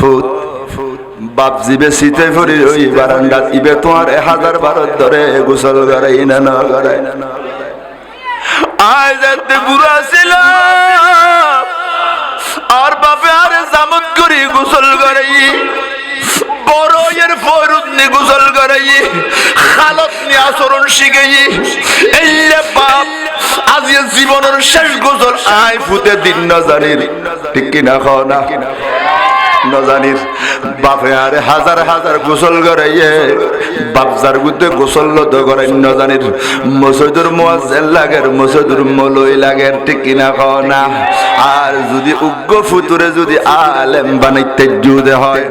ফুত বাপ জিবে শীতে ফুরি ওই বারান্দাত ইবে তোমার হাজার বারো ধরে গোসল করাই না না করাই। আয় যাতে বুড়া ছিল। আর বাপে আরে জামত করি গোসল করাই। বড় ফরুদ নি গোসল করাই। খালত নি আচরণ শিখাই। এই বাপ, আজ জীবনের শেষ গোসল। আয় ফুতে দিন না জানির। ঠিক কিনা খাও না? নজানির বাপে আরে হাজার হাজার গোসল করাইয়ে, বাপজার গুতে গোসল লত করাই নজানির মসজিদুর মুয়াজ্জিন লাগের, মসজিদুর মলই লাগের, ঠিক কিনা কও না? আর যদি উগ্র ফুতুরে যদি আলেম বানাইতে জুদে হয়,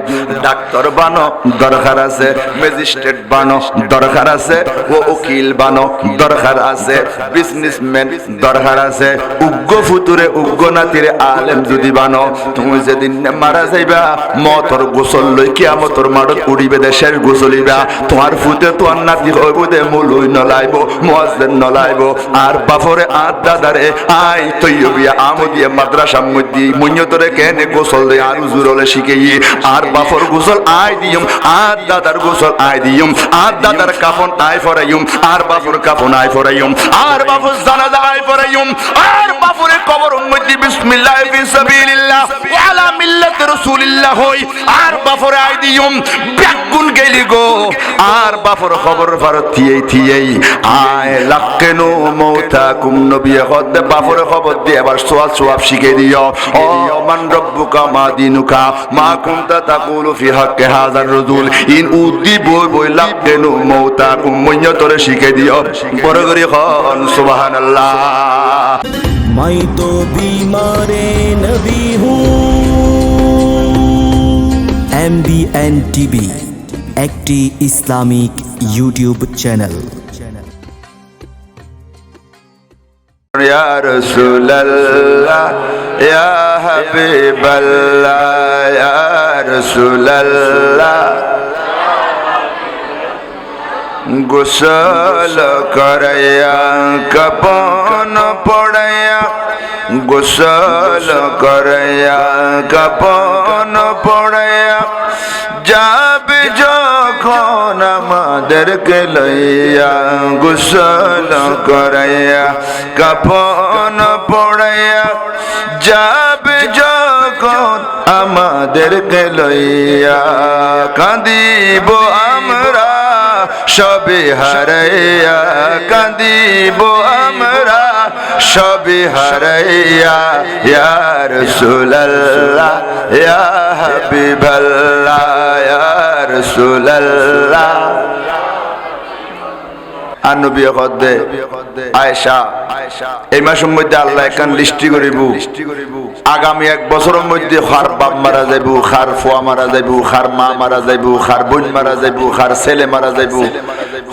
ডাক্তার বানো, দরকার আছে, ম্যাজিস্ট্রেট বানো, দরকার আছে, ও উকিল বানো, দরকার আছে, বিজনেসম্যান দরকার আছে। উগ্র ফুতুরে, উগ্র নাতিরে আলেম যদি বানো, তুমি যেদিন মারা যাইবা, মতর গোসল লই কিয়ামতর মাড়ত উড়িবে দে শেষ গোসলিবা তোমার ফুতে তোমার নাতি হইব দে মুলুই নলাইব মুয়াজ্জিন নলাইব। আর বাফরে আর দাদারে আই তৈয়বিয়া আমদিয়া মাদ্রাসা মধ্যে মুন্যতরে কেনে গোসল দে আর উজুরলে শিখেই আর বাফর গোসল আই দিয়ম আর দাদার গোসল আই দিয়ম। আর দাদার কাফন আই ফরাইম আর বাফর কাফন আই ফরাইম আর বাফর জানাজা আই ফরাইম আর বাফরে কবর মধ্যে বিসমিল্লাহ ফি সাবিলিল্লাহ ওয়া আলা মিল্লাতি রাসূলিল্লাহ হই আর আর বাফরে আই দিয়ম ব্যাকুন গেলি গো। আর বাফর খবর ভারত থিয়েই থিয়েই আয় লাক্কেনো মৌতা কুম নবী হদ। বাফর খবর দিয়ে এবার সোয়াব সোয়াব শিখে দিও। ও মান রব্বুকা মা দিনুকা, মা কুনতা তাকুলু ফি হক্কে হাজার রুজুল। ইন উদ্দি বই বই লাক্কেনো মৌতা কুম মইন্য তোরে শিখে দিও। বড় করে হন, সুবহানাল্লাহ। মাই তো বিমারে নবী হুম। এমবিএন টিভি একটি ইসলামিক ইউটিউব চ্যানেল। يا رسول الله يا حبيب الله يا رسول الله গোসল করাইয়া, কপন পড়াইয়া গোসল করাইয়া কপন পড়াইয়া যাবে যখন আমাদেরকে লইয়া। গোসল করাইয়া কপন পড়াইয়া যাবে যখন আমাদেরকে লইয়া। কাঁদিব আমরা সবে হারাইয়া কাঁদিব আমরা সবে হারাইয়া ইয়ার রাসূলুল্লাহ ইয়া হাবিবাল্লা ইয়ার রাসূলুল্লাহ। আর নবী কদ্দে আয়েশা, এই মাসের মধ্যে আল্লাহ একান লিস্টি করিব। আগামী এক বছরের মধ্যে খার বাপ মারা যাইব, খার ফুয়া মারা যাইব, খার মা মারা যাইব, খার বোন মারা যাইব, খার ছেলে মারা যাইব,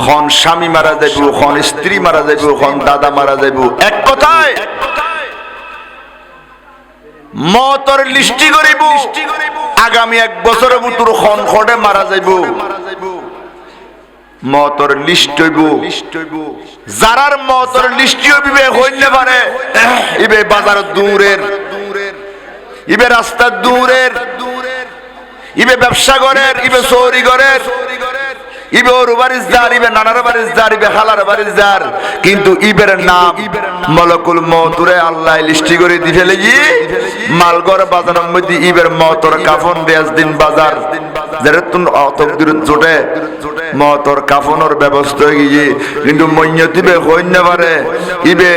খন স্বামী মারা যাইব, খন স্ত্রী মারা যাইব, খন দাদা মারা যাইব। এক কথায়, মতর লিস্টি করিব। আগামী এক বছরের ভিতর খন খড়ে মারা যাইব। মতর লিস্ট হইব। যারার মতর লিস্টি হইবে হইলে পারে। ইবে বাজার দূরের, ইবে রাস্তা দূরের, ইবে ব্যবসা করের ইবে চৌরি করের ইবে ওর যার ইবে নানার যার ইবে যার কিন্তু ইবের নাম মলকুল মতুরে আল্লাহ লিস্টি করে দি ফেলে গিয়ে মালগড় বাজারের মধ্যে ইবের মতর কাফন দেয়াস দিন বাজার যেটা তুন অতকদির জোটে। মতর কাফনের ব্যবস্থা হয়ে গিয়ে কিন্তু মৈন্যতিবে হইন্য পারে। ইবে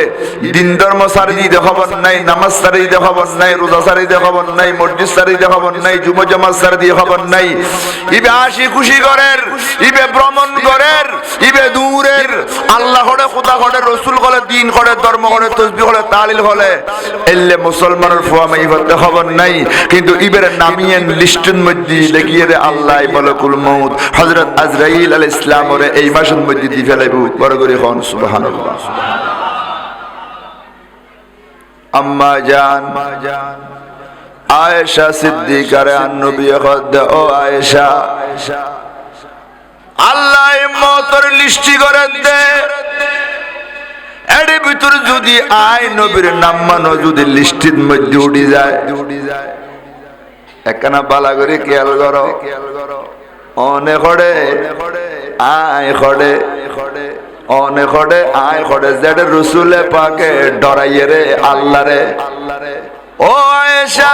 দিন ধর্ম সারি দিতে খবর নাই, নামাজ সারি দিতে খবর নাই, রোজা সারি দিতে খবর নাই, মসজিদ সারি দিতে খবর নাই যুব জামাজ সারি দিয়ে খবর নাই। ইবে হাসি খুশি করের ইবে ভ্রমণ করের ইবে দূরের, আল্লাহ হরে খোদা করে রসুল করে দিন করে ধর্ম করে তসবি করে তালিল হলে, এলে মুসলমানের ফুয়া মাই হতে খবর নাই। কিন্তু ইবের নামিয়েন লিস্টের মধ্যে লেগিয়ে আল্লাহ মলকুল মৌত হজরত আজরাইল আল ইসলাম ওরে এই মাসের মধ্যে দি ফেলাইব, বড় করে হন, সুবহানাল্লাহ। আম্মা জান, আয়েশা সিদ্দিকারে আন্নবী ও আয়েশা। আল্লাহ মতর লিস্টি করে দে। এর ভিতর যদি আয় নবীর নাম মানো, যদি লিস্টির মধ্যে উড়ি যায়। একখানা বালা করে খেয়াল করো। অনে খড়ে আয় খড়ে, অনে খড়ে আয় খড়ে যেটা রসুলে পাকে ডরাইয়ে রে আল্লাহ রে। ও আয়েশা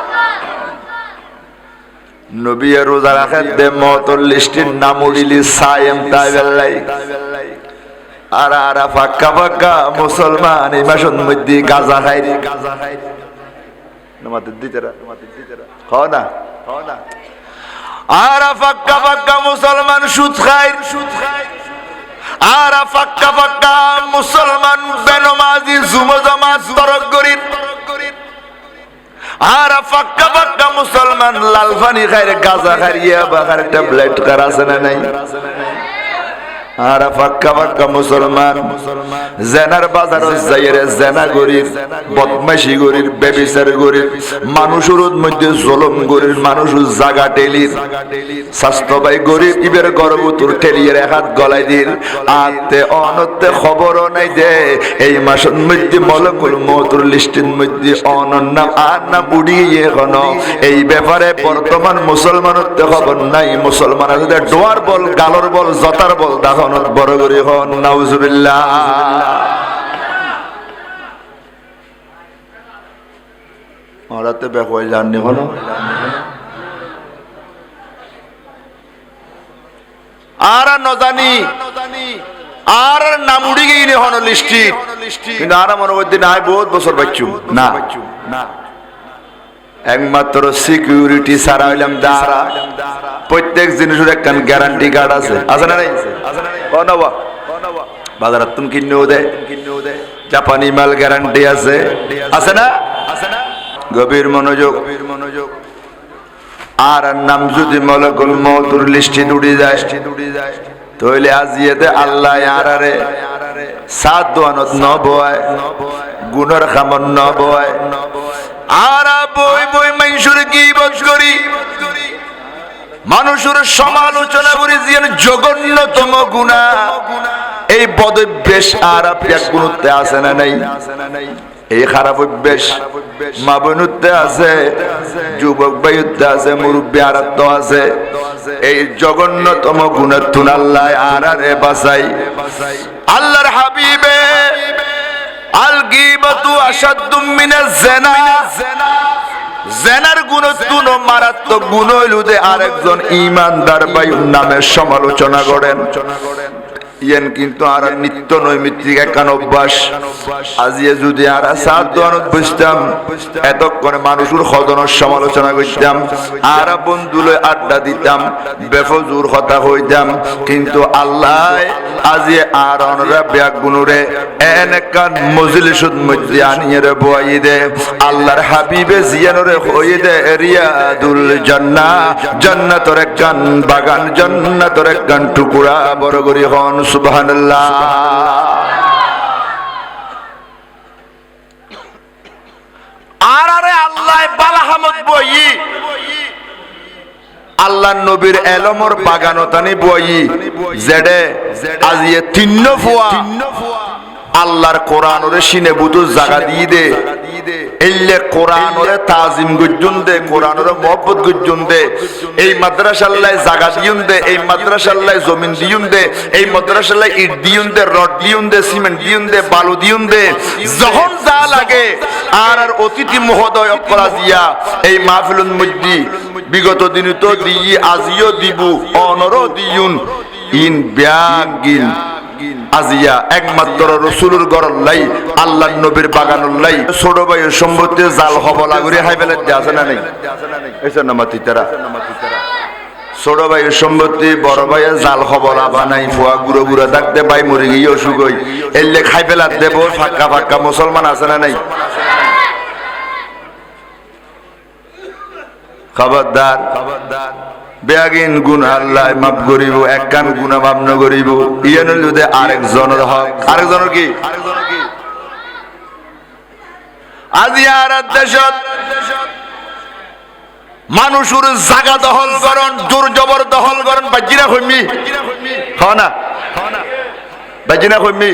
নবী রোজা রাখেন দে মতর লিস্টির নাম উড়িলি সায়েম তাই বেল্লাই আর আর ফাক্কা ফাক্কা মুসলমান, এই মাসের মধ্যে গাজা খাই গাজা খাই হ না না। আর ফাক্কা ফাক্কা মুসলমান সুদ খাই সুদ খাই আর ফাক্কা ফাক্কা মুসলমান বেনমাজি, জুমো জমাত তরক গরিব। আর ফাক্কা ফাক্কা মুসলমান লাল পানি খায় গাজা খারিয়া বা খায় ট্যাবলেট কার আছে না নাই? আর ঠেলিয়ে দিল। খবরও নাই দে। এই মাসের মধ্যে মলকুল মতুর লিস্টের মধ্যে অনন্য আর না বুড়িয়ে এখন। এই ব্যাপারে বর্তমান মুসলমানত্ব খবর নাই। মুসলমান আছে ডোয়ার বল, গালর বল, জতার বল দাহনত বড় করে হন, নাউজুবিল্লাহ। ওরাতে জাননি আর নজানি আর নাম উড়ি গিয়ে হন কিন্তু আর মনে না বহুত বছর বাচ্চু না। না একমাত্র সিকিউরিটি ছাড়া হইলাম দাঁড়া। প্রত্যেক জিনিসের একখান গ্যারান্টি কার্ড আছে। আছে না নাই? ও নবা বাজারাত তুমি কিনেও দেয় জাপানি মাল গ্যারান্টি আছে। আছে না? আছে না গভীর মনোযোগ। গভীর মনোযোগ আর নাম যদি মলকুল মতুর লিস্টি উড়ি যায় উড়ি যায়। তাহলে আজ ইয়েতে আল্লাহ আরারে। সাত দোয়ানত ন বয় গুণর খামন ন বয় আর বই বই মাইশুর কি বস করি? মানুষের সমালোচনা করি যে জঘন্যতম গুণা। এই বদভ্যেস আর আপনার গুণতে আছে না নাই? এই খারাপ অভ্যেস মা আছে, যুবক ভাইতে আছে, মুরব্বী আরাত্ম আছে। এই জঘন্যতম গুণের তুন আল্লাহ আর আরে বাসাই। আল্লাহর হাবিবে, আল গিবাতু আসাদ্দুম মিনাজ জিনা। মারাত্মক গুণ হইল আরেকজন ইমানদার বায়ুর নামে সমালোচনা করেন। ইয়েন কিন্তু আর নিত্য নৈমিত্তিক একখান অভ্যাস। আজিয়ে যদি আর সাত দোয়ানত বুঝতাম এতক্ষণে মানুষের সমালোচনা করতাম, আর বন্ধুলে আড্ডা দিতাম, বেফজুর হইতাম কিন্তু আল্লাহ আজি আর অনরা ব্যাগ এন একখান মজলিসুদ মধ্যে আনিয়ে দে। আল্লাহর হাবিবে জিয়ানরে হই দে রিয়াদুল একখান বাগান একখান টুকুরা বড় করি হন সুবহানাল্লাহ। আর আরে আল্লাহ বালাহামত বই। আল্লাহ নবীর এলমর বাগানতানি বই। জেডে আজিয়ে তিন্ন ফুয়া। আল্লাহর কোরআন ওরে সিনে বুতু জাগা দিয়ে দে। এল্লে কোরআন ওরে তাজিম গুজ্জুন দে কোরআন ওরে মহব্বত গুজ্জুন দে এই মাদ্রাসাল্লাহ জাগা দিউন দে এই মাদ্রাসাল্লাহ জমিন দিউন দে এই মাদ্রাসাল্লাহ ইট দিউন দে রড দিউন দে সিমেন্ট দিউন দে বালু দিউন দে যখন যা লাগে, আর আর অতিথি মহোদয় অকরা দিয়া এই মাহফিলুন মধ্যে বিগত দিন তো দিই, আজিও দিবু অনর দিউন, ইন ব্যাগিন আজিয়া একমাত্র রসুলুর গরল্লাই আল্লাহ নবীর বাগানুল্লাই ছোট ভাইয়ের সম্পত্তি জাল হবলা করে হাই বেলে আছে না নেই? এসে না মাতি তারা। ছোট ভাইয়ের সম্পত্তি, বড় ভাইয়ের জাল হবলা বানাই ফুয়া গুঁড়ো গুঁড়ো থাকতে ভাই মরে গিয়ে অসুখ হই এলে খাই ফেলার দেব, ফাঁকা ফাঁকা মুসলমান আছে না নাই? খবরদার খবরদার। বেয়াগিন গুণ আল্লাহ মাফ করিব, এক কান গুণা মাফ করিব। ইয়ান যদি আরেকজনের হক। আরেকজনের কি? দেশত মানুষের জাগা দখল করন জোর জবর দখল করন বাজিনা কইমি হ না। বাজিনা কইমি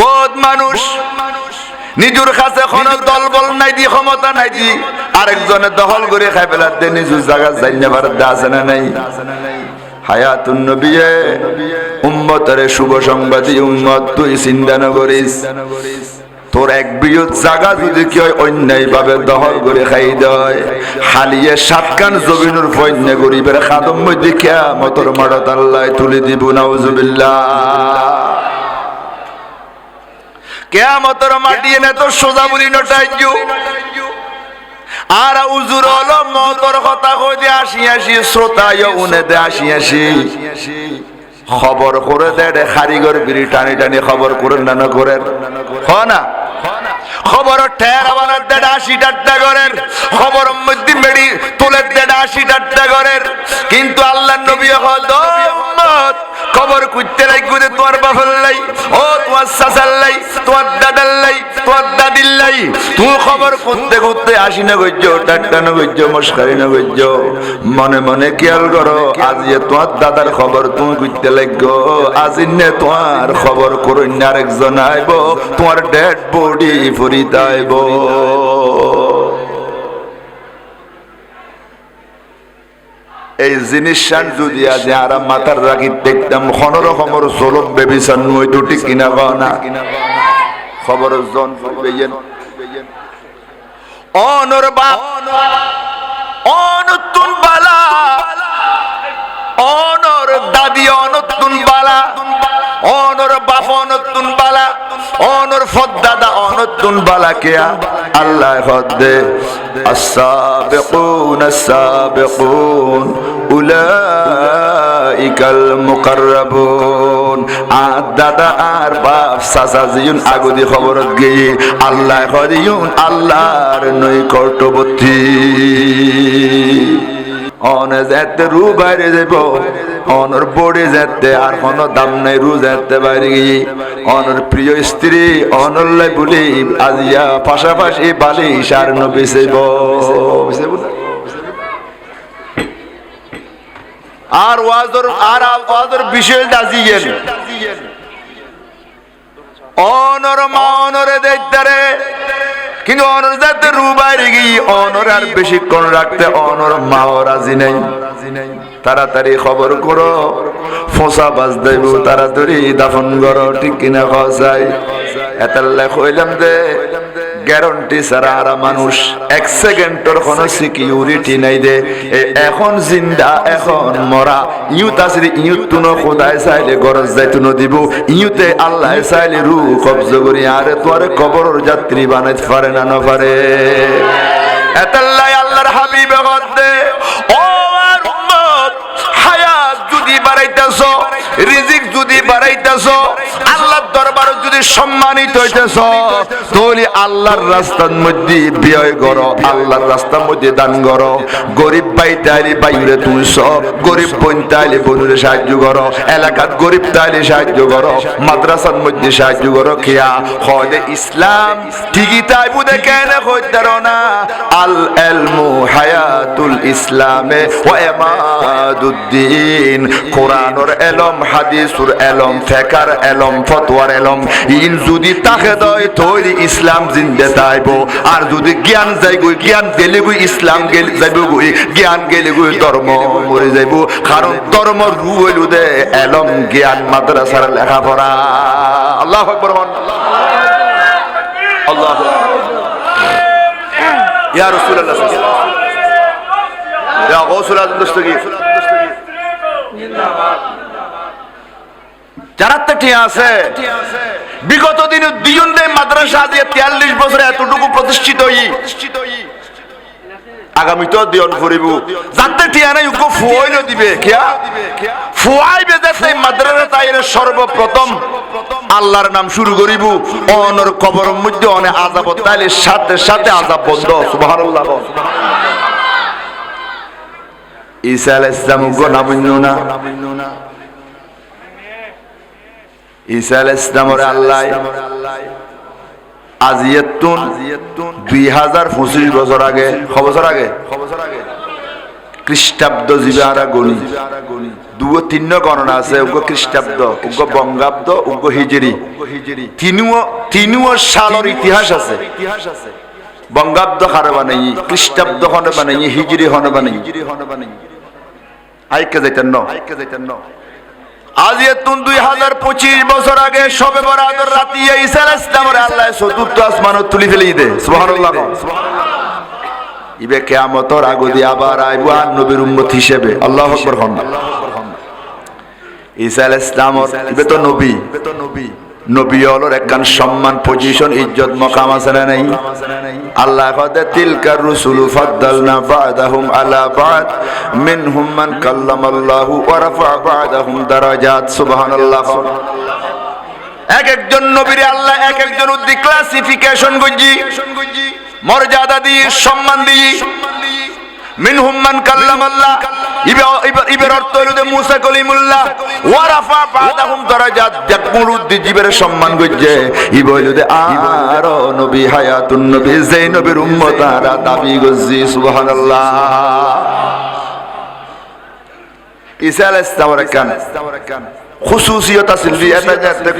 বহুত মানুষ নিজের কাছে কোন দল বল নাই দি ক্ষমতা নাই দি। আরেকজনে দখল করে খাই ফেলার দে নিজের জায়গা জানিবার আছে না নাই? হায়াতুন নবিয়ে উম্মতরে শুভ সংবাদী উম্মত তুই চিন্তা ন করিস। তোর এক বৃহৎ জায়গা যদি কেউ অন্যায় ভাবে দখল করে খাই দেয় হালিয়ে সাতকান জমিনুর পণ্য গরিবের খাদম মধ্যে খেয়া মতর মারত আল্লাহ তুলে দিব নাউজুবিল্লাহ। কেয়ামতর মাটি এনে তো সোজা বলি নটাইজু আর উজুর হলো মতর কথা দে আসি আসি শ্রোতা উনে দে আসি আসি। খবর করে দে খারিগর বিড়ি টানি টানি খবর করেন না করেন। হ না? খবর ঠের আবার দেড় আশি করেন খবর মেডি তুলে দেড় আশি করেন কিন্তু আল্লাহ নবী হল খবর কুইতে লাগবে তোমার বাপের লাই। ও তোমার চাচার লাই, তোমার দাদার লাই, তোমার দাদির লাই। খবর আসি না গজ্য টাট্টা না গজ্য মস্কারি না গজ্য মনে মনে খেয়াল করো, আজ যে তোমার দাদার খবর তুমি কুইতে লাগো আজ নে তোমার খবর করুন আরেকজন আইব। তোমার ডেড বডি আইব এই জিনিসটান যদি আজ আর মাথার রাখি দেখতাম কোন রকমের জলম বেবিচান নই দুটি কিনা পাও না খবর জন বেয়েন অনর বাপ, অনতুন বালা, অনর দাদি অনতুন বালা। অনর বাপ অনতুন বালা অনর ফদ্দাদা অনতুন বালা কেয়া আল্লাহ হদ্দে السابقون السابقون উলাইকাল মুকাররাবুন আর দাদা আর বাপ চাচা জিউন আগুদি খবরত গিয়ে আল্লাহ হরিউন আল্লাহর নৈকটবর্তী অনে যেতে রু বাইরে যাব অনর বড়ি যেতে, আর কোন দাম নাই রু যেতে গিয়ে অনর প্রিয় স্ত্রী অনল্লাই বলি, আজিয়া পাশাপাশি বালি সার নবী সেব আর ওয়াজর আর ওয়াজর বিশেষ দাজিয়েন। অনর মা অনরে কিন্তু অনর যাতে রু বাইরে গিয়ে অনর আর বেশিক্ষণ রাখতে অনর মাও রাজি নেই। তাড়াতাড়ি খবর করো, ফোসা বাজ দেব তাড়াতাড়ি, দাফন করো, ঠিক কিনা খসাই। এতাল্লা কইলাম দে গ্যারান্টি ছাড়া আর মানুষ এক সেকেন্ডের কোন সিকিউরিটি নাই দে। এখন জিন্দা, এখন মরা। ইউ তাসরি ইউ তুনো, খোদায় চাইলে গরজ যাই তুনো দিব। ইউতে আল্লাহ চাইলে রু কবজ করি। আরে তোর কবরের যাত্রী বানাইতে পারে না না পারে। এতাল্লাই আল্লাহর হাবিবে গদ্দে। ও আর উম্মত, হায়াত যদি বাড়াইতেছ, রিজিক যদি বাড়াইতেছ, আল্লাহর দরবারে যদি সম্মানিত হইতেছ, তাহলে আল্লাহর রাস্তার মধ্যে ব্যয় করো, আল্লাহর রাস্তার মধ্যে দান করো। গরিব ভাই তাইলে বাইরে তুলছ, গরিব বোন তাইলে বোনের সাহায্য করো, এলাকার গরিব তাইলে সাহায্য করো, মাদ্রাসার মধ্যে সাহায্য করো, খেয়া। হলে ইসলাম ঠিকই তাই বুঝে কেন হইতে না? আল এলমু হায়াতুল ইসলামে ইমাদুদ্দিন। কোরআনর এলম, হাদিসুর এলম, ফেকার এলম, ফতোয়ার এলম ইন যদি তাকে দয় তৈরি ইসলাম জিন্দে তাইব, আর যদি জ্ঞান যাই গই জ্ঞান গেলে গই ইসলাম গেলে যাইব গই জ্ঞান গেলে গই ধর্ম মরে যাইব। কারণ ধর্ম রু হইল দে, এলম, জ্ঞান, মাদ্রাসার লেখাপড়া। আল্লাহ আকবর আল্লাহ ইয়া রাসূলুল্লাহ ইয়া গৌসুল আজম দস্তগীর ঠিক আছে। বিগত দিনে দুজন মাদ্রাসা দিয়ে বছরে এতটুকু প্রতিষ্ঠিত সর্বপ্রথম আল্লাহর নাম শুরু করিব। অনর কবর মধ্যে আজাব তাইলে সাথে সাথে আজাব বন্ধ আলাইহিস সালাম ঈসা আলাইহিস সালামর আল্লাহ আজিয়াতুন দুই হাজার পঁচিশ বছর আগে ক বছর আগে? খ্রিস্টাব্দ জিবে আরা গণি দুও তিন গণনা আছে উগ্র খ্রিস্টাব্দ উগ্র বঙ্গাব্দ উগ্র হিজরি। তিনিও তিনিও সালর ইতিহাস আছে। ইতিহাস আছে বঙ্গাব্দ হারে বানাই খ্রিস্টাব্দ হনে বানাই হিজরি হনে বানাই। আইকে যাইতেন ন? আজ এতুন দুই হাজার পঁচিশ বছর আগে সবে বরাদর রাতি ঈসা ইসলামের আল্লাহ চতুর্থ আসমান তুলি ফেলি দে সুবহানাল্লাহ ইবে কেয়ামতর আগদি আবার আইবো আর নবীর উম্মত হিসেবে। আল্লাহ আকবার আলাইহিস সালামর হলোর একখান সম্মান পজিশন ইজ্জত, মকাম আছে না নাই? আল্লাহ কদে তিলকার রুসুলু ফাদ্দালনা বাদাহুম আলা বাদ, মিনহুম মান কাল্লামাল্লাহু ওয়া বাদাহুম দারাজাত, সুবহানাল্লাহ। এক একজন নবীর আল্লাহ এক একজন উদ্দি ক্লাসিফিকেশন গঞ্জি, মর্যাদা দিয়ে, সম্মান দিয়ে, মিনহুম মান কাল্লামাল্লাহ। ইবের অর্থ হইল যে মুসা কলিমুল্লাহ, ওয়ারাফা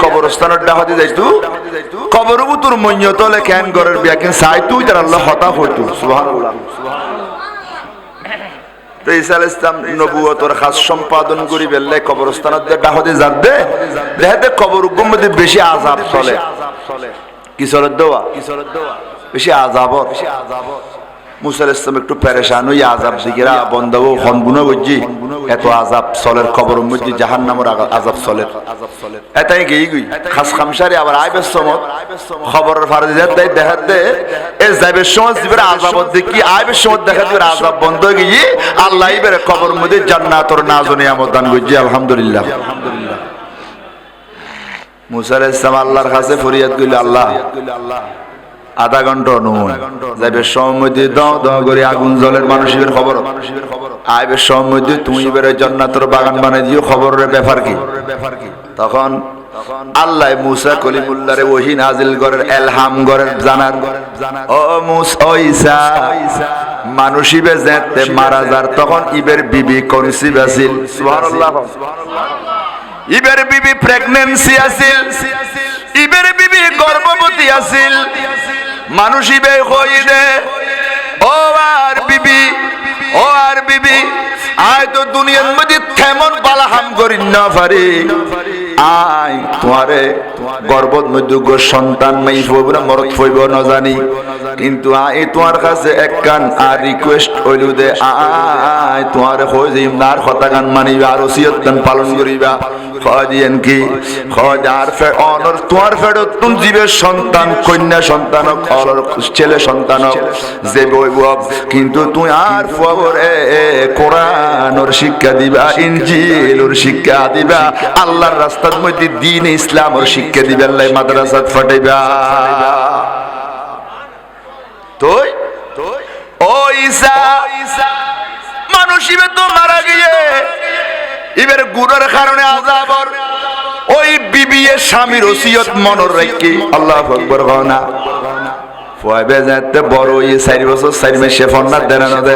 কবরস্থানের ডাহাতে যাইতু? কবর উতুর মন্য তলে ক্যান গরের বিয়া? কেন সাই তুই তার আল্লাহ হতা হইতু, সুবহানাল্লাহ। তো ঈসা আলাইহিস নবুয়তর খাস সম্পাদন করি বেললে কবরস্থানত যে ডাহাতে যাত দে। দেখাতে কবর মধ্যে বেশি আজাব চলে। কি চলে দেওয়া বেশি আযাবর বেশি আযাবর ইসলাম একটু পেরেশান হই আজাব দিকেরা বন্ধব হনগুনা গজ্জি এত আজাব চলের খবর মধ্যে জাহান নামের আজাব চলের এটাই গেই গই খাস খামসারি, আবার আইবের সমত। খবরের ফারে দেয় দেয় দেখা দে। এ যাইবের সময় দিবের আজাব দেখি আইবের সময় দেখা দিবের আজাব বন্ধ হয়ে গিয়ে আল্লাহ ইবের খবর মধ্যে জান্নাতর নাজনে আমদান গজ্জি আলহামদুলিল্লাহ। মুসার ইসলাম আল্লাহর কাছে ফরিয়াদ কইল, আল্লাহ আধা ঘণ্টা নয় যাইবে সম্মতি দাও আগুন জলের মানুষের খবর। আইবে সম্মতি তুমি বেরে জন্নাতর বাগান বানাই দিও, খবরের ব্যাপার কি? তখন আল্লাহ এলহাম তখন বিবি আছিল বিবি আছিল বিবি গর্ভবতী আছিল। মানুষ বে হই দে। ও আর বিবি, ও আর বিবি, আয় তো দুনিয়ার মধ্যে তেমন বালাহাম করি না পারি। আয়, তোমারে গর্ভত মধ্যে সন্তান মাই ফইব না, মরত ফইব না জানি। কিন্তু আয়, তোমার কাছে এক কান, আর রিকোয়েস্ট হইল দে আয়, তোমার হই যে নার কথা গান মানিবা, আর ওসিয়ত গান পালন করিবা। খদিয়েন কি? খদ ফে, অনর, তোমার ফেরত তুম জীবের সন্তান, কন্যা সন্তান অলর ছেলে সন্তান যে বইব। কিন্তু তুই আর ফবরে কোরআনর শিক্ষা দিবা, ইনজিলর শিক্ষা দিবা, আল্লাহর রাস্তার মধ্যে দিন ইসলামর শিক্ষা দিবা, আল্লাহ মাদ্রাসাত ফাটাইবা। তুই ও ঈসা মানুষ ইবে তো মারা গিয়ে, এবার গুণের কারণে আজাবর ওই বিবিএ স্বামীর ওসিয়ত মনর রেখে, আল্লাহ আকবর না। ফয়বে যাতে বড় ইয়ে চারি বছর, চারি মাসে ফন্না দেন দে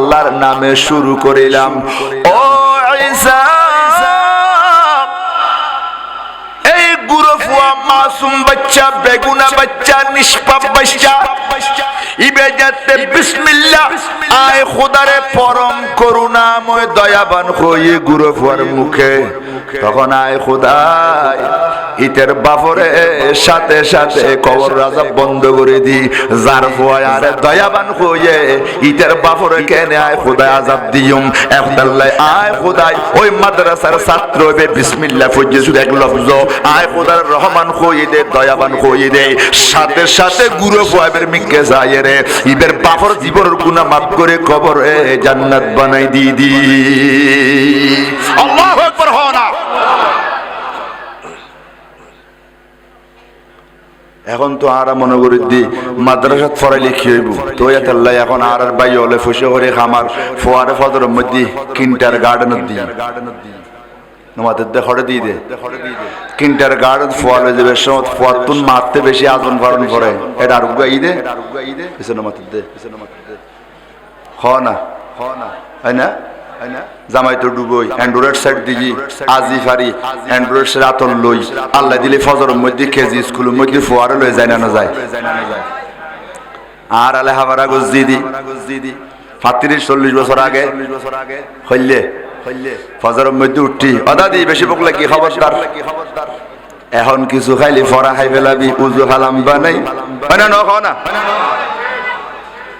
আল্লাহর নামে শুরু করিলাম। ও এই গুরু ফুয়া, মাসুম বাচ্চা, বেগুনা বাচ্চা, নিষ্পাপ বাচ্চা আয় খোদারে তখন আয় খোদায় ইতের বাপরে সাথে সাথে কবর রাজা বন্ধ করে দি। যার ফুয়ায় আর দয়াবান হয়ে ইতের বাপরে কেনে আয় খুদায় আজাব দিয়ুম। একদাল্লাই আয় খুদাই ওই মাদ্রাসার ছাত্র হবে বিসমিল্লাহ শুধু এক লফজ। আয় খুদার রহমান হয়ে দে, দয়াবান হয়ে দে। সাথে সাথে গুরু ফুয়াবের মিকে যায় রে। ইবের বাপর জীবনের গুনাহ মাফ করে কবরে জান্নাত বানাই দি দি। আল্লাহু আকবার হও না। এখন তো আর মনে করি দি, মাদ্রাসাত ফরাই লিখি হইব। তো এতাল্লাই এখন আর আর বাই হলে ফুসে করে খামার ফোয়ারে ফদর মধ্যে কিন্টার গার্ডেনত দি তোমাদের দে হরে দিয়ে দে। কিন্টার গার্ডেন ফোয়ার হয়ে যাবে সময় ফোয়ার তুন মারতে বেশি আজন ফারণ করে। এটা আর উগা ঈদে পিছনে মাতের দে। পিছনে মাতের দে। হ না হ না। হয় না? জামাই তো ডুবই অ্যান্ড্রয়েড সাইড দিজি আজি ফারি অ্যান্ড্রয়েড সাইড আতল লই আল্লাহ দিলে ফজরের মধ্যে কেজি স্কুলের মধ্যে ফোয়ারে লই যায় না যায়। আর আলে হাবারা গুজ দিদি পাত্রিশ চল্লিশ বছর আগে হইলে ফজরের মধ্যে উঠি। অদাদি বেশি বকলে কি খবরদার? এখন কিছু খাইলি ফরা খাই ফেলাবি উজু হালাম বানাই। হয় না না?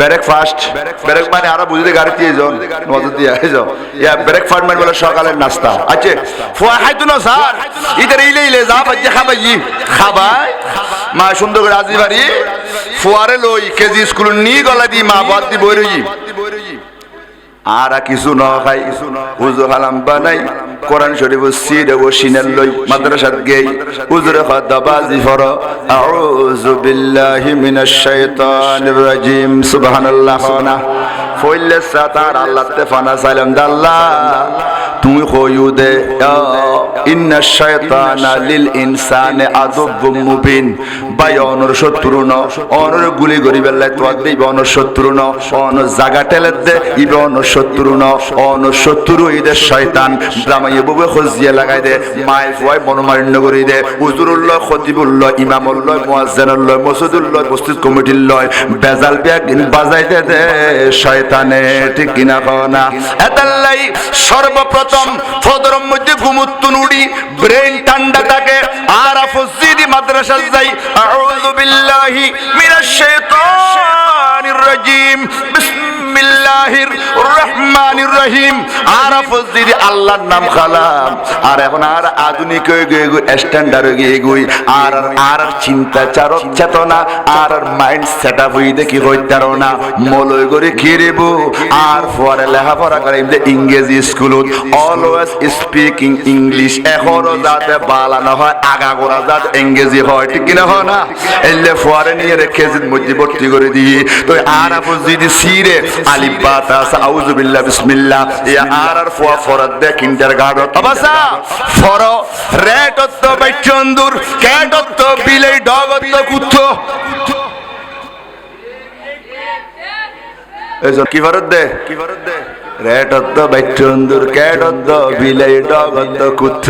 ব্রেক ফাস্ট ব্রেক মানে আরও বুঝতে গাড়ি দিয়ে যান নজর দিয়ে যাও ইয়া ব্রেক ফাস্ট মানে বলে সকালের নাস্তা। আচ্ছা ফুয়া খাইতো না স্যার? ইদের ইলে ইলে যা বাজে খাবাই। খাবাই। মা সুন্দর করে আজি বাড়ি। ফুয়ারে লই কেজি স্কুল নি গলা দি মা বাদ দি বই রই। আর কিছু ন খাই। হুজুর হালাম বানাই, কোরআন শরীফ সির ও সিনের লই মাদ্রাসাত গেই। হুজুর খাদা বাজি ফর। আউযু বিল্লাহি মিনাশ শাইতানির রাজিম, সুবহানাল্লাহ, না। ফইলে সাতার আল্লাহ তে ফানা সালাম দাল্লাহ তুমি কইউ দে? ইন্না শায়তানা লিল ইনসানে আদুব্বুম মুবিন। বাই অনর শত্রু ন। অনর গুলি গরি বেল্লাই তো দেই অনর শত্রু ন। অন জাগা টেলে দে, ইবে অনর শত্রু ন। অনর শত্রু ইদে শয়তান ব্রাহ্মণ বুবে খজিয়ে লাগাই দে মাই ফুয়াই বনমারণ্য করি দে। হুজুরুল্লাহ, খতিবুল্লাহ, ইমামুল্লাহ, মুয়াজ্জিনুল্লাহ, মসজিদুল্লাহ মসজিদ লয় বেজাল বিয়াক বাজাইতে দে, শয়তানে ঠিক কিনা না। এতাল্লাই সর্বপ্রথম ফদরম মধ্যে ঘুমুত্তু নুড়ি ব্রেন ঠান্ডা থাকে। আর আফসিদি মাদ্রাসা যাই, আউযু বিল্লাহি মিনাশ শাইতানির রাজিম। বিসমিল্লাহির রহমানির রহিম। আর আফসিদি আল্লাহর নাম খালাম। আর এখন আর আধুনিক হয়ে গিয়ে স্ট্যান্ডার্ড হয়ে গিয়ে গই। আর আর চিন্তা চেতনা, আর মাইন্ড সেট আপ হয়ে দেখি না মলয় করে আর পরে লেখাপড়া করে এমনি ইংরেজি অলওয়েজ স্পিকিং ইংলিশ এখনও যাতে বালানো হয় আগা করা যাতে ইংরেজি হয়। ঠিক কিনা হয় না? এলে নিয়ে রেখে মধ্যে ভর্তি করে দিয়ে তো আর সিরে বা তাস আউযু বিল্লাহ বিসমিল্লাহ। ইয়া আর আর ফুয়া ফরাদ দে কিন্টার গার্ডন অবসা ফর রেটত্ব বাইচন্দুর ক্যাটত্ব বিলেই ডগত্ব কুত্থ। কি ফরত দে কি ফরত দে? রেটত্ব বাইচন্দুর ক্যাটত্ব বিলেই ডগত্ব কুত্থ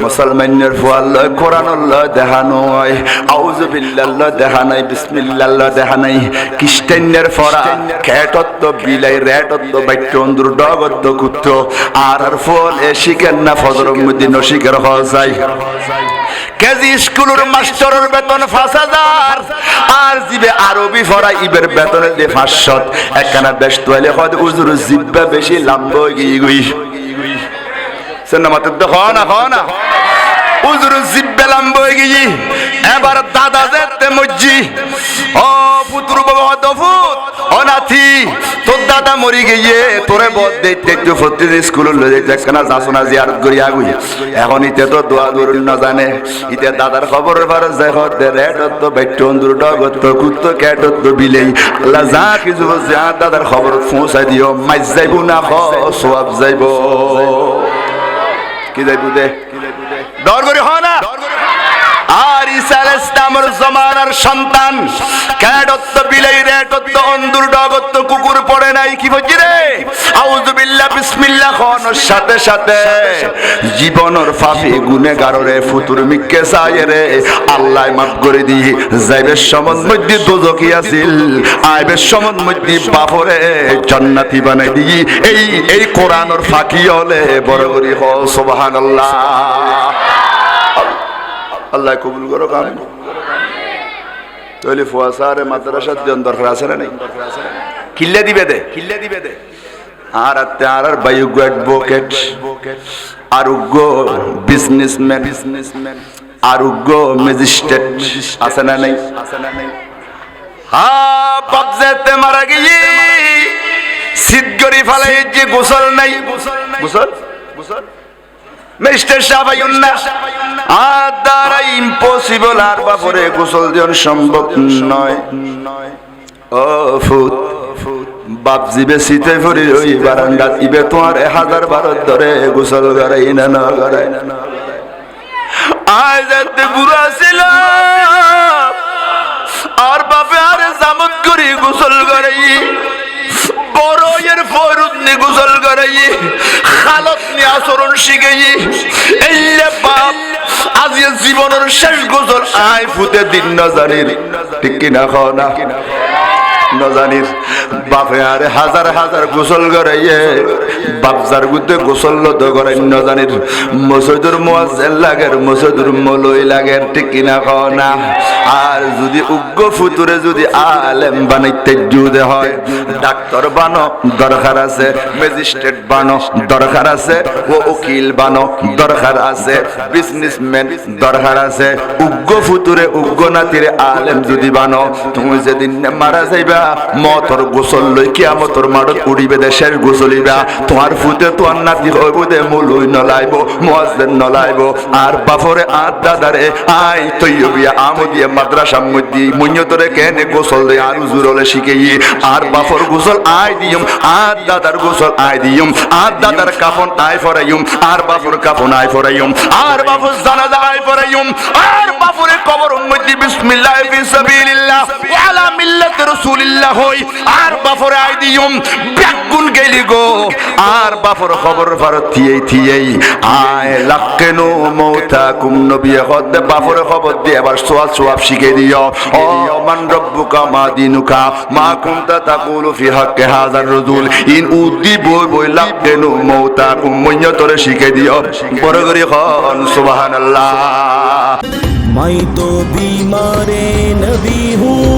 মুসলমানের ফুয়াল্লয়, কোরআনুল্লয় দেখানো হয় আউযু বিল্লাল্লাহ দেখানাই বিসমিল্লাল্লাহ দেখানাই খ্রিস্টানের ফরা ক্যাটত্ব বিলাই রেটত্ব বাইচন্দুর ডগত্ব কুত্থ আর আর ফল এ শিখেন না ফজর মধ্যে নশিকের হওয়া যায় কেজি স্কুলের মাস্টারের বেতন পাঁচ হাজার। আর জিবে আরবি ফরা ইবের বেতনের যে পাঁচশত। একখানা ব্যস্ত হলে হয়তো উজুর জিব্বা বেশি লাম্ব গিয়ে গুই সেনা মাত্র তো হ না হ না। উজুর জিব্বা লাম্ব গিয়ে এবার দাদা যেতে মজ্জি। ও পুত্র বাবা দফুত, ও নাথি তোর দাদা মরি গিয়ে তোরে বদ দেখতে একটু প্রতিদিন স্কুলে লয়ে যাইতে একখানা যাসো না জিয়ারত করি আগুই এখন ইতে তো দোয়া দূর না জানে। ইতে দাদার খবর পারে যে হতে রেড তো বেট্ট অন্দুর ডগত তো কুত্ত ক্যাট তো বিলেই। আল্লাহ যা কিছু বলছে, আর দাদার খবর পৌঁছাই দিও। মাইজ যাইব না খ সোয়াব যাইব। কি যাইব দে? ডর করি, হ। ইসলামের জমানার সন্তান। ক্যাডত্ব বিলাই রেটত্ব অন্দুর ডগত্ব কুকুর পড়ে নাই, কি বলছি রে? আউযু বিল্লাহ বিসমিল্লাহ খানোর সাথে সাথে জীবনের ফাফি গুনে গাররে ফুতুর মিক্কে চায় রে। আল্লাহ মাফ করে দি, যাইবের সমন মধ্যে দোজকি আছিল, আইবের সমন মধ্যে বাপরে জান্নাতি বানাই দি। এই এই কোরআনের ফাঁকি হলে বড় করি হ, সুবহানাল্লাহ। আল্লাহ কবুল করো, কাম তাহলে ফুয়াশারে মাদ্রাসার জন দরকার আছে না নাই কিল্লে দিবে দে কিল্লে দিবে দে আর আত্তে আর আর বায়ুজ্ঞ অ্যাডভোকেট আরোগ্য বিজনেসম্যান বিজনেসম্যান আরোগ্য ম্যাজিস্ট্রেট আছে না নাই আছে না নাই হা বাপ যেতে মারা গিয়ে সিদ্ধ করি ফেলাই যে গোসল নাই গোসল গোসল মিস্টার না আর দ্বারা ইম্পসিবল আর বাপরে গোসল দিন সম্ভব নয়। ও ফুট বাপ জিবে শীতে ফুরি ওই বারান্দাত ইবে তোমার হাজার বারত ধরে গোসল করাই না না করাই। না আজ এতে বুড়া ছিল, আর বাপে আরে জামত করি গোসল করাই। বড় এর ফরুদ নি গুজল করাই খালত নি আচরণ শিখাই এই বাপ আজকে জীবনের শেষ গুজল আয় ফুতে দিন না জানির। ঠিক কিনা খাও না? নজানির বাপে হাজার হাজার গোসল করাইয়ে, বাপজার গুতে গোসল লত করাই নজানির মসজিদুর মোয়াজ্জেল লাগের, মসজিদুর মলই লাগের, ঠিক কিনা না? আর যদি উগ্র ফুতুরে যদি আলেম বানাইতে জুদে হয়, ডাক্তার বানো, দরকার আছে, ম্যাজিস্ট্রেট বানো, দরকার আছে, ও উকিল বানো, দরকার আছে, বিজনেসম্যান দরকার আছে। উগ্র ফুতুরে, উগ্র নাতিরে আলেম যদি বানো, তুমি যেদিন মারা যাইবা, মতর গোসল লই কিয়ামতর মাড়ত উড়িবে দে শেষ গোসলিবা তোমার ফুতে তোমার নাতি হইব দে মুলুই নলাইব মুয়াজ্জিন নলাইব। আর বাফরে আর দাদারে আই তৈয়বিয়া, আমদিয়া মাদ্রাসা মধ্যে মুন্যতরে কেনে গোসল দে আর উজুরলে শিখেই আর বাফর গোসল আই দিয়ম আর দাদার গোসল আই দিয়ম। আর দাদার কাফন আই ফরাইম আর বাফর কাফন আই ফরাইম আর বাফর জানাজা আই ফরাইম আর বাফরে কবর মধ্যে বিসমিল্লাহ ফি সাবিলিল্লাহ ওয়া আলা মিল্লাতি রাসূলিল্লাহ হই আর আর বাফর আই দিয়ম, ব্যাকুল গেলি গো। আর বাফর খবর ভারত থিয়েই থিয়েই আয় লাক্কেনো মৌতা কুম নবিয়ে হদ বাফর খবর দিয়ে এবার সোয়াব সোয়াব শিখে দিও। ও মান রব্বুকা মা দিনুকা, মা কুনতা তাকুলু ফি হাক্কে হাজার রজুল। ইন উদ্দি বই বই লাক্কেনো মৌতা কুম মইয় তোরে শিখে দিও। বড় করে হন, সুবহানাল্লাহ। মাই তো বিমারে নবী হুম।